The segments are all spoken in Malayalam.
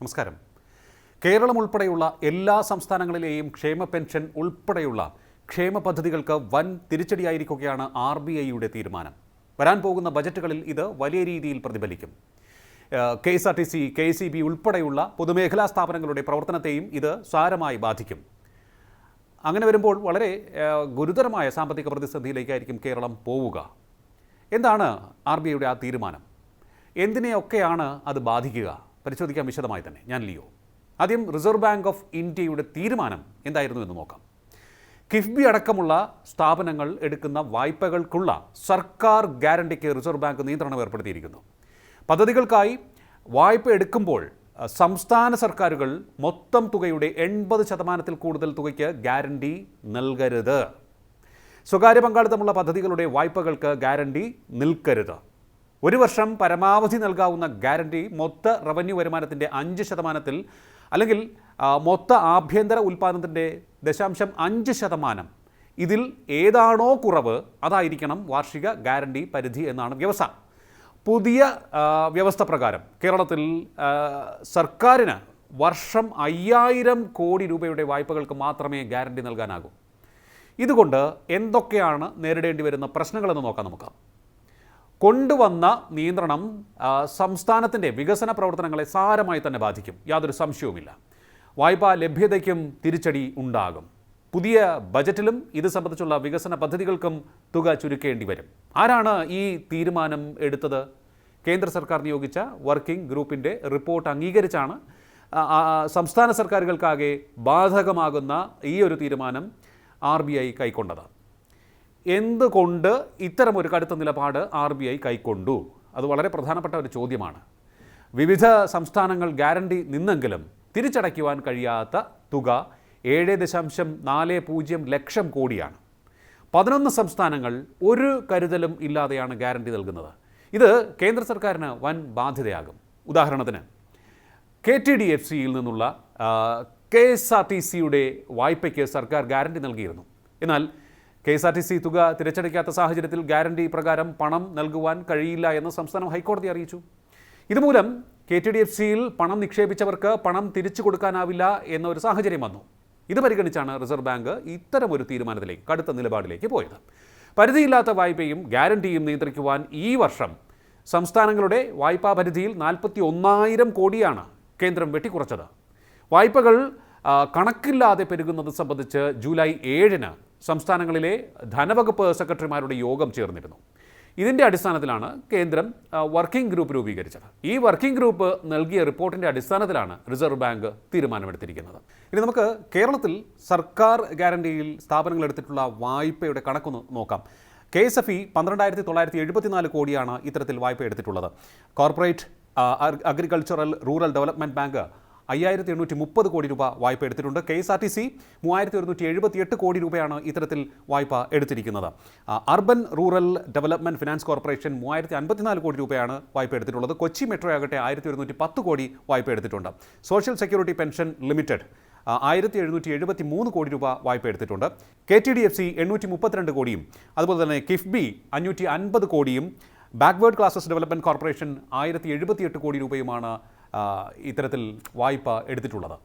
നമസ്കാരം. കേരളം ഉൾപ്പെടെയുള്ള എല്ലാ സംസ്ഥാനങ്ങളിലെയും ക്ഷേമ പെൻഷൻ ഉൾപ്പെടെയുള്ള ക്ഷേമ പദ്ധതികൾക്ക് വൻ തിരിച്ചടിയായിരിക്കുകയാണ് ആർ ബി ഐയുടെ തീരുമാനം. വരാൻ പോകുന്ന ബജറ്റുകളിൽ ഇത് വലിയ രീതിയിൽ പ്രതിഫലിക്കും. K S R T C K C B ഉൾപ്പെടെയുള്ള പൊതുമേഖലാ സ്ഥാപനങ്ങളുടെ പ്രവർത്തനത്തെയും ഇത് സാരമായി ബാധിക്കും. അങ്ങനെ വരുമ്പോൾ വളരെ ഗുരുതരമായ സാമ്പത്തിക പ്രതിസന്ധിയിലേക്കായിരിക്കും കേരളം പോവുക. എന്താണ് ആർ ബി ഐയുടെ ആ തീരുമാനം? എന്തിനെയൊക്കെയാണ് അത് ബാധിക്കുക? പരിശോധിക്കാം വിശദമായി തന്നെ. ഞാൻ ലിയോ. ആദ്യം റിസർവ് ബാങ്ക് ഓഫ് ഇന്ത്യയുടെ തീരുമാനം എന്തായിരുന്നു എന്ന് നോക്കാം. കിഫ്ബി അടക്കമുള്ള സ്ഥാപനങ്ങൾ എടുക്കുന്ന വായ്പകൾക്കുള്ള സർക്കാർ ഗ്യാരണ്ടിക്ക് റിസർവ് ബാങ്ക് നിയന്ത്രണം ഏർപ്പെടുത്തിയിരിക്കുന്നു. പദ്ധതികൾക്കായി വായ്പ എടുക്കുമ്പോൾ സംസ്ഥാന സർക്കാരുകൾ മൊത്തം തുകയുടെ എൺപത് ശതമാനത്തിൽ കൂടുതൽ തുകയ്ക്ക് ഗ്യാരണ്ടി നൽകരുത്. സ്വകാര്യ പങ്കാളിത്തമുള്ള പദ്ധതികളുടെ വായ്പകൾക്ക് ഗ്യാരണ്ടി നിൽക്കരുത്. ഒരു വർഷം പരമാവധി നൽകാവുന്ന ഗ്യാരണ്ടി മൊത്ത റവന്യൂ വരുമാനത്തിന്റെ അഞ്ച് ശതമാനത്തിൽ അല്ലെങ്കിൽ മൊത്ത ആഭ്യന്തര ഉൽപ്പാദനത്തിന്റെ ദശാംശം അഞ്ച് ശതമാനം. ഇതിൽ ഏതാണോ കുറവ് അതായിരിക്കണം വാർഷിക ഗ്യാരണ്ടി പരിധി എന്നാണ് വ്യവസ്ഥ. പുതിയ വ്യവസ്ഥ പ്രകാരം കേരളത്തിൽ സർക്കാരിന് വർഷം അയ്യായിരം കോടി രൂപയുടെ വായ്പകൾക്ക് മാത്രമേ ഗ്യാരണ്ടി നൽകാനാകൂ. ഇതുകൊണ്ട് എന്തൊക്കെയാണ് നേരിടേണ്ടി വരുന്ന പ്രശ്നങ്ങളെന്ന് നോക്കാം നമുക്ക്. കൊണ്ടുവന്ന നിയന്ത്രണം സംസ്ഥാനത്തിന്റെ വികസന പ്രവർത്തനങ്ങളെ സാരമായി തന്നെ ബാധിക്കും. യാതൊരു സംശയവുമില്ല. വായ്പാ ലഭ്യതയ്ക്കും തിരിച്ചടി ഉണ്ടാകും. പുതിയ ബജറ്റിലും ഇത് സംബന്ധിച്ചുള്ള വികസന പദ്ധതികൾക്കും തുക ചുരുക്കേണ്ടി വരും. ആരാണ് ഈ തീരുമാനം എടുത്തത്? കേന്ദ്ര സർക്കാർ നിയോഗിച്ച വർക്കിംഗ് ഗ്രൂപ്പിന്റെ റിപ്പോർട്ട് അംഗീകരിച്ചാണ് സംസ്ഥാന സർക്കാരുകൾക്കാകെ ബാധകമാകുന്ന ഈ ഒരു തീരുമാനം ആർ ബി ഐ കൈക്കൊണ്ടത്. എന്തുകൊണ്ട് ഇത്തരമൊരു കടുത്ത നിലപാട് ആർ ബി ഐ കൈക്കൊണ്ടു? അത് വളരെ പ്രധാനപ്പെട്ട ഒരു ചോദ്യമാണ്. വിവിധ സംസ്ഥാനങ്ങൾ ഗ്യാരണ്ടി നിന്നെങ്കിലും തിരിച്ചടയ്ക്കുവാൻ കഴിയാത്ത തുക ഏഴ് ദശാംശം നാല് പൂജ്യം ലക്ഷം കോടിയാണ്. പതിനൊന്ന് സംസ്ഥാനങ്ങൾ ഒരു കരുതലും ഇല്ലാതെയാണ് ഗ്യാരണ്ടി നൽകുന്നത്. ഇത് കേന്ദ്ര സർക്കാരിന് വൻ ബാധ്യതയാകും. ഉദാഹരണത്തിന് കെ ടി ഡി എഫ് സിയിൽ നിന്നുള്ള കെ എസ് ആർ ടി സിയുടെ വായ്പയ്ക്ക് സർക്കാർ ഗ്യാരണ്ടി നൽകിയിരുന്നു. എന്നാൽ K S R T C തുക തിരിച്ചടയ്ക്കാത്ത സാഹചര്യത്തിൽ ഗ്യാരണ്ടി പ്രകാരം പണം നൽകുവാൻ കഴിയില്ല എന്ന് സംസ്ഥാനം ഹൈക്കോടതി അറിയിച്ചു. ഇതുമൂലം കെ ടി ഡി എഫ് സിയിൽ പണം നിക്ഷേപിച്ചവർക്ക് പണം തിരിച്ചു കൊടുക്കാനാവില്ല എന്ന ഒരു സാഹചര്യം വന്നു. ഇത് പരിഗണിച്ചാണ് റിസർവ് ബാങ്ക് ഇത്തരമൊരു തീരുമാനത്തിലേക്ക് കടുത്ത നിലപാടിലേക്ക് പോയത്. പരിധിയില്ലാത്ത വായ്പയും ഗ്യാരണ്ടിയും നിയന്ത്രിക്കുവാൻ ഈ വർഷം സംസ്ഥാനങ്ങളുടെ വായ്പാ പരിധിയിൽ നാൽപ്പത്തി ഒന്നായിരം കോടിയാണ് കേന്ദ്രം വെട്ടിക്കുറച്ചത്. വായ്പകൾ കണക്കില്ലാതെ പെരുകുന്നത് സംബന്ധിച്ച് ജൂലൈ ഏഴിന് സംസ്ഥാനങ്ങളിലെ ധനവകുപ്പ് സെക്രട്ടറിമാരുടെ യോഗം ചേർന്നിരുന്നു. ഇതിന്റെ അടിസ്ഥാനത്തിലാണ് കേന്ദ്രം വർക്കിംഗ് ഗ്രൂപ്പ് രൂപീകരിച്ചത്. ഈ വർക്കിംഗ് ഗ്രൂപ്പ് നൽകിയ റിപ്പോർട്ടിന്റെ അടിസ്ഥാനത്തിലാണ് റിസർവ് ബാങ്ക് തീരുമാനമെടുത്തിരിക്കുന്നത്. ഇനി നമുക്ക് കേരളത്തിൽ സർക്കാർ ഗ്യാരണ്ടിയിൽ സ്ഥാപനങ്ങൾ എടുത്തിട്ടുള്ള വായ്പയുടെ കണക്കൊന്ന് നോക്കാം. കെ എസ് എഫ് ഇ പന്ത്രണ്ടായിരത്തി തൊള്ളായിരത്തി എഴുപത്തിനാല് കോടിയാണ് ഇത്തരത്തിൽ വായ്പ എടുത്തിട്ടുള്ളത്. Corporate agricultural rural development bank അയ്യായിരത്തി എണ്ണൂറ്റി മുപ്പത് കോടി രൂപ വായ്പ എടുത്തിട്ടുണ്ട്. K S R T C മൂവായിരത്തി ഒരുന്നൂറ്റി എഴുപത്തിയെട്ട് കോടി രൂപയാണ് ഇത്തരത്തിൽ വായ്പ എടുത്തിരിക്കുന്നത്. Urban rural development finance corporation മൂവായിരത്തി അൻപത്തിനാല് കോടി രൂപയാണ് വായ്പ എടുത്തിട്ടുള്ളത്. കൊച്ചി മെട്രോ ആകട്ടെ ആയിരത്തി ഒരുന്നൂറ്റി പത്ത് കോടി വായ്പ എടുത്തിട്ടുണ്ട്. സോഷ്യൽ സെക്യൂരിറ്റി പെൻഷൻ ലിമിറ്റഡ് ആയിരത്തി എഴുന്നൂറ്റി എഴുപത്തി മൂന്ന് കോടി രൂപ വായ്പ എടുത്തിട്ടുണ്ട്. K T D F C എണ്ണൂറ്റി മുപ്പത്തിരണ്ട് കോടിയും അതുപോലെ തന്നെ കിഫ്ബി അഞ്ഞൂറ്റി അൻപത് കോടിയും ബാക്ക്വേർഡ് ക്ലാസസ് ഡെവലപ്മെന്റ് കോർപ്പറേഷൻ ആയിരത്തി എഴുപത്തിയെട്ട് കോടി രൂപയുമാണ് ഇത്തരത്തിൽ വായ്പ എടുത്തിട്ടുള്ളത്.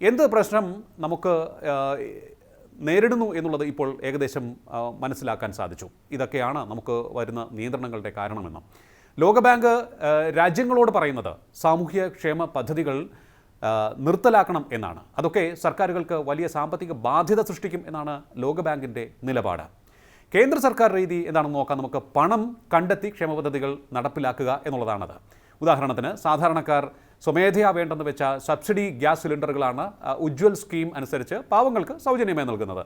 എന്ത് പ്രശ്നം നമുക്ക് നേരിടുന്നു എന്നുള്ളത് ഇപ്പോൾ ഏകദേശം മനസ്സിലാക്കാൻ സാധിച്ചു. ഇതൊക്കെയാണ് നമുക്ക് വരുന്ന നിയന്ത്രണങ്ങളുടെ കാരണമെന്ന്. ലോകബാങ്ക് രാജ്യങ്ങളോട് പറയുന്നത് സാമൂഹ്യ ക്ഷേമ പദ്ധതികൾ നിർത്തലാക്കണം എന്നാണ്. അതൊക്കെ സർക്കാരുകൾക്ക് വലിയ സാമ്പത്തിക ബാധ്യത സൃഷ്ടിക്കും എന്നാണ് ലോകബാങ്കിന്റെ നിലപാട്. കേന്ദ്ര സർക്കാർ രീതി എന്താണെന്ന് നോക്കാം. നമുക്ക് പണം കണ്ടെത്തി ക്ഷേമ പദ്ധതികൾ നടപ്പിലാക്കുക എന്നുള്ളതാണത്. ഉദാഹരണത്തിന് സാധാരണക്കാർ സ്വമേധയാ വേണ്ടെന്ന് വെച്ച സബ്സിഡി ഗ്യാസ് സിലിണ്ടറുകളാണ് ഉജ്വൽ സ്കീം അനുസരിച്ച് പാവങ്ങൾക്ക് സൗജന്യമായി നൽകുന്നത്.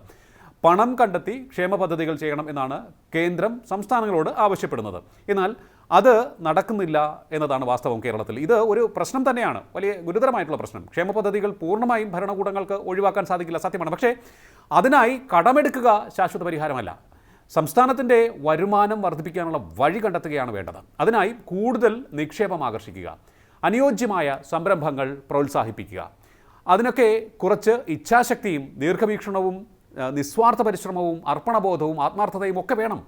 പണം കണ്ടെത്തി ക്ഷേമ പദ്ധതികൾ ചെയ്യണം എന്നാണ് കേന്ദ്രം സംസ്ഥാനങ്ങളോട് ആവശ്യപ്പെടുന്നത്. എന്നാൽ അത് നടക്കുന്നില്ല എന്നതാണ് വാസ്തവം കേരളത്തിൽ. ഇത് ഒരു പ്രശ്നം തന്നെയാണ്. വലിയ ഗുരുതരമായിട്ടുള്ള പ്രശ്നം. ക്ഷേമ പദ്ധതികൾ പൂർണമായും ഭരണകൂടങ്ങൾക്ക് ഒഴിവാക്കാൻ സാധിക്കില്ല സത്യമാണ്. പക്ഷേ അതിനായി കടമെടുക്കുക ശാശ്വത പരിഹാരമല്ല. സംസ്ഥാനത്തിന്റെ വരുമാനം വർദ്ധിപ്പിക്കാനുള്ള വഴി കണ്ടെത്തുകയാണ് വേണ്ടത്. അതിനായി കൂടുതൽ നിക്ഷേപം ആകർഷിക്കുക. അനുയോജ്യമായ സംരംഭങ്ങൾ പ്രോത്സാഹിപ്പിക്കുക. അതിനൊക്കെ കുറച്ച് ഇച്ഛാശക്തിയും ദീർഘവീക്ഷണവും നിസ്വാർത്ഥ പരിശ്രമവും അർപ്പണബോധവും ആത്മാർത്ഥതയും ഒക്കെ വേണം.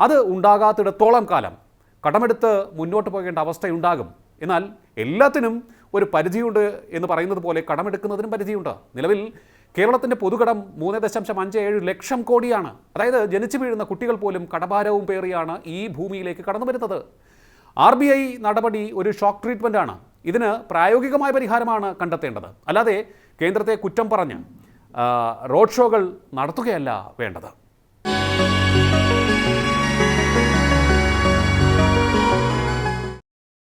അത് ഉണ്ടാകാത്തിടത്തോളം കാലം കടമെടുത്ത് മുന്നോട്ട് പോകേണ്ട അവസ്ഥയുണ്ടാകും. എന്നാൽ എല്ലാത്തിനും ഒരു പരിധിയുണ്ട് എന്ന് പറയുന്നത് പോലെ കടമെടുക്കുന്നതിനും പരിധിയുണ്ട്. നിലവിൽ കേരളത്തിന്റെ പൊതുകടം മൂന്ന് ദശാംശം അഞ്ച് ഏഴ് ലക്ഷം കോടിയാണ്. അതായത് ജനിച്ചു വീഴുന്ന കുട്ടികൾ പോലും കടഭാരവും പേറിയാണ് ഈ ഭൂമിയിലേക്ക് കടന്നു വരുന്നത് ആർ ബി ഐ നടപടി ഒരു ഷോക്ക് ട്രീറ്റ്മെന്റ് ആണ്. ഇതിന് പ്രായോഗികമായ പരിഹാരമാണ് കണ്ടെത്തേണ്ടത്. അല്ലാതെ കേന്ദ്രത്തെ കുറ്റം പറഞ്ഞ് റോഡ് ഷോകൾ നടത്തുകയല്ല വേണ്ടത്.